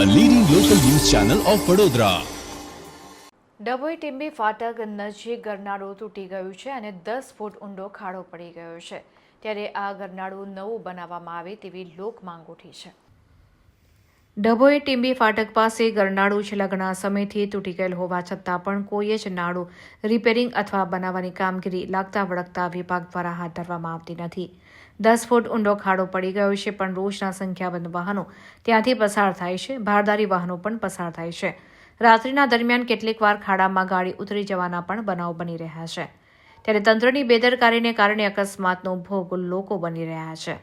Channel of Vadodara Dabhoi Timbi ફાટક નજીક ગરનાળું તૂટી ગયું છે અને દસ ફૂટ ઊંડો ખાડો પડી ગયો છે. ત્યારે આ ગરનાળું નવું બનાવવામાં આવે તેવી લોક માંગ ઉઠી છે. ડભોઈ ટીંબી ફાટક પાસે ગરનાળું છેલ્લા ઘણા સમયથી તૂટી ગયેલ હોવા છતાં પણ કોઈ જ નાળું રિપેરિંગ અથવા બનાવવાની કામગીરી લાગતા વળગતા વિભાગ દ્વારા હાથ ધરવામાં આવતી નથી. દસ ફૂટ ઊંડો ખાડો પડી ગયો છે પણ રોજના સંખ્યાબંધ વાહનો ત્યાંથી પસાર થાય છે. ભારદારી વાહનો પણ પસાર થાય છે. રાત્રિના દરમિયાન કેટલીક વાર ખાડામાં ગાડી ઉતરી જવાના પણ બનાવ બની રહ્યા છે. ત્યારે તંત્રની બેદરકારીને કારણે અકસ્માતનો ભોગ લોકો બની રહ્યા છે.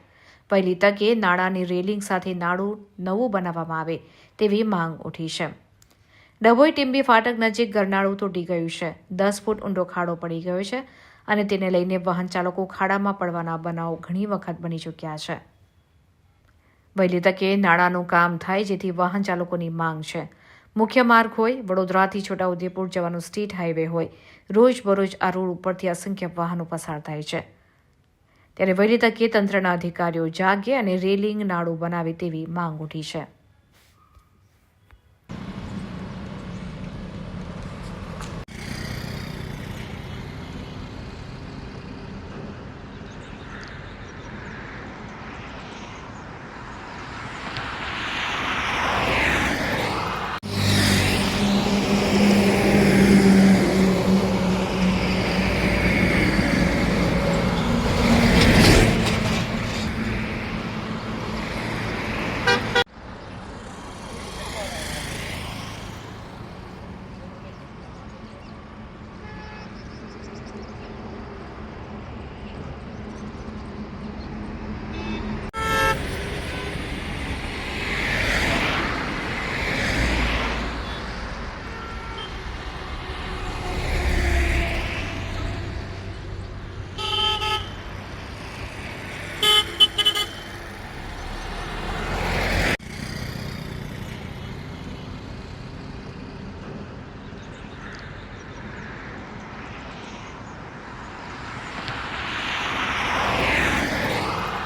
પહેલી તકે નાણાંની રેલિંગ સાથે નાળું નવું બનાવવામાં આવે તેવી માંગ ઉઠી છે. ડભોઈ ટીંબી ફાટક નજીક ગરનાળું તૂટી ગયું છે. દસ ફૂટ ઊંડો ખાડો પડી ગયો છે અને તેને લઈને વાહન ચાલકો ખાડામાં પડવાના બનાવો ઘણી વખત બની ચૂક્યા છે. વહેલી તકે નાણાંનું કામ થાય જેથી વાહન ચાલકોની માંગ છે. મુખ્ય માર્ગ હોય, વડોદરાથી છોટાઉદેપુર જવાનું સ્ટેટ હાઈવે હોય. રોજબરોજ આ રોડ ઉપરથી અસંખ્ય વાહનો પસાર થાય છે. ત્યારે વહેલી તકે તંત્રના અધિકારીઓ જાગે અને રેલિંગ નાળું બનાવે તેવી માંગ ઉઠી છે.